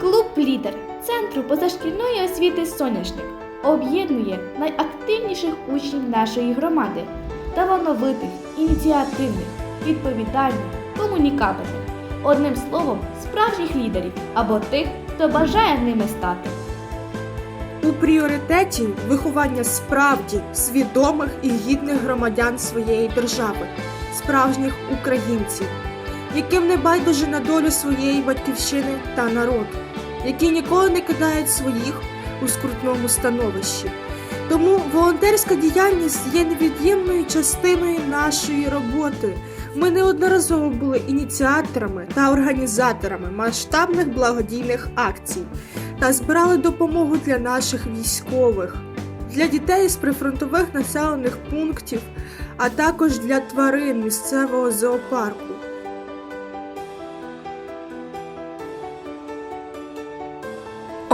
Клуб Лідер Центру позашкільної освіти Соняшник об'єднує найактивніших учнів нашої громади, талановитих, ініціативних, відповідальних, комунікабельних. Одним словом, справжніх лідерів або тих, хто бажає ними стати. У пріоритеті виховання справді свідомих і гідних громадян своєї держави, справжніх українців, яким не байдуже на долю своєї батьківщини та народу, які ніколи не кидають своїх у скрутному становищі. Тому волонтерська діяльність є невід'ємною частиною нашої роботи. Ми неодноразово були ініціаторами та організаторами масштабних благодійних акцій та збирали допомогу для наших військових, для дітей з прифронтових населених пунктів, а також для тварин місцевого зоопарку.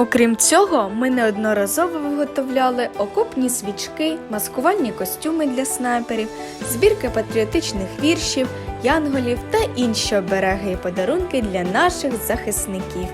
Окрім цього, ми неодноразово виготовляли окопні свічки, маскувальні костюми для снайперів, збірки патріотичних віршів, янголів та інші обереги і подарунки для наших захисників.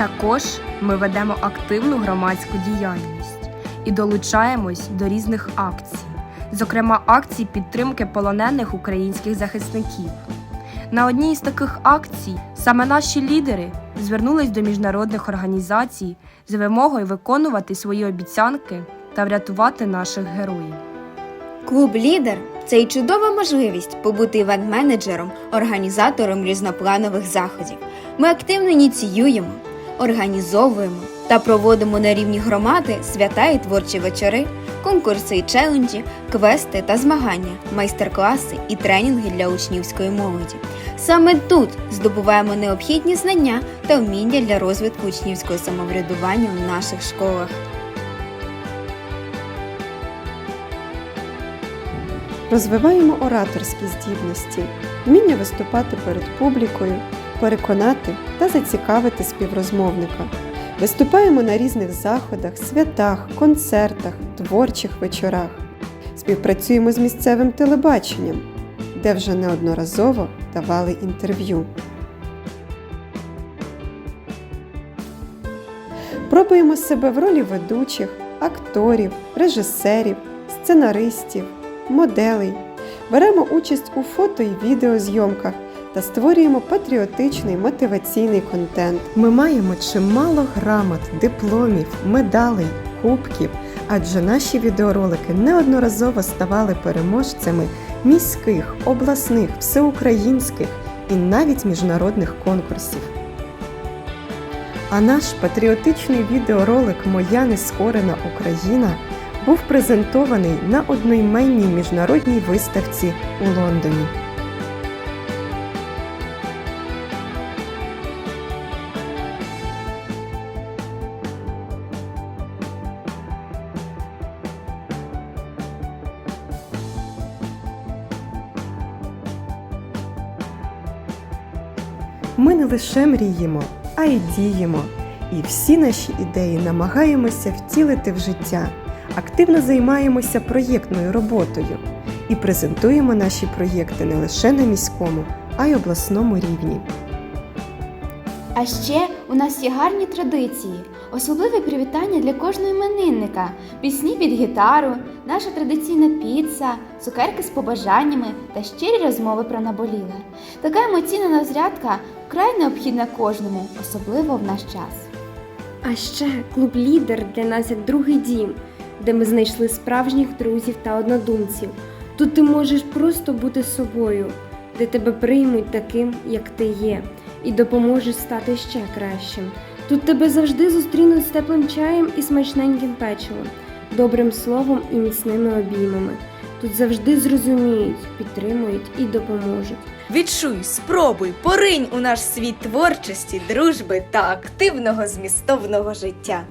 Також ми ведемо активну громадську діяльність і долучаємось до різних акцій, зокрема акцій підтримки полонених українських захисників. На одній із таких акцій саме наші лідери звернулись до міжнародних організацій з вимогою виконувати свої обіцянки та врятувати наших героїв. Клуб Лідер це й чудова можливість побути івент-менеджером, організатором різнопланових заходів. Ми активно ініціюємо, організовуємо та проводимо на рівні громади свята і творчі вечори, конкурси і челенджі, квести та змагання, майстер-класи і тренінги для учнівської молоді. Саме тут здобуваємо необхідні знання та вміння для розвитку учнівського самоврядування в наших школах. Розвиваємо ораторські здібності, вміння виступати перед публікою, переконати та зацікавити співрозмовника. Виступаємо на різних заходах, святах, концертах, творчих вечорах. Співпрацюємо з місцевим телебаченням, де вже неодноразово давали інтерв'ю. Пробуємо себе в ролі ведучих, акторів, режисерів, сценаристів, моделей. Беремо участь у фото і відеозйомках та створюємо патріотичний мотиваційний контент. Ми маємо чимало грамот, дипломів, медалей, кубків, адже наші відеоролики неодноразово ставали переможцями міських, обласних, всеукраїнських і навіть міжнародних конкурсів. А наш патріотичний відеоролик Моя нескорена Україна був презентований на одноіменній міжнародній виставці у Лондоні. Ми не лише мріємо, а й діємо. І всі наші ідеї намагаємося втілити в життя. Активно займаємося проєктною роботою і презентуємо наші проєкти не лише на міському, а й обласному рівні. А ще у нас є гарні традиції, особливе привітання для кожного іменинника, пісні під гітару, наша традиційна піца, цукерки з побажаннями та щирі розмови про наболіле. Така емоційна розрядка вкрай необхідна кожному, особливо в наш час. А ще клуб Лідер для нас як другий дім, де ми знайшли справжніх друзів та однодумців. Тут ти можеш просто бути собою, де тебе приймуть таким, як ти є, і допоможуть стати ще кращим. Тут тебе завжди зустрінуть з теплим чаєм і смачненьким печивом, добрим словом і міцними обіймами. Тут завжди зрозуміють, підтримують і допоможуть. Відчуй, спробуй, поринь у наш світ творчості, дружби та активного змістовного життя.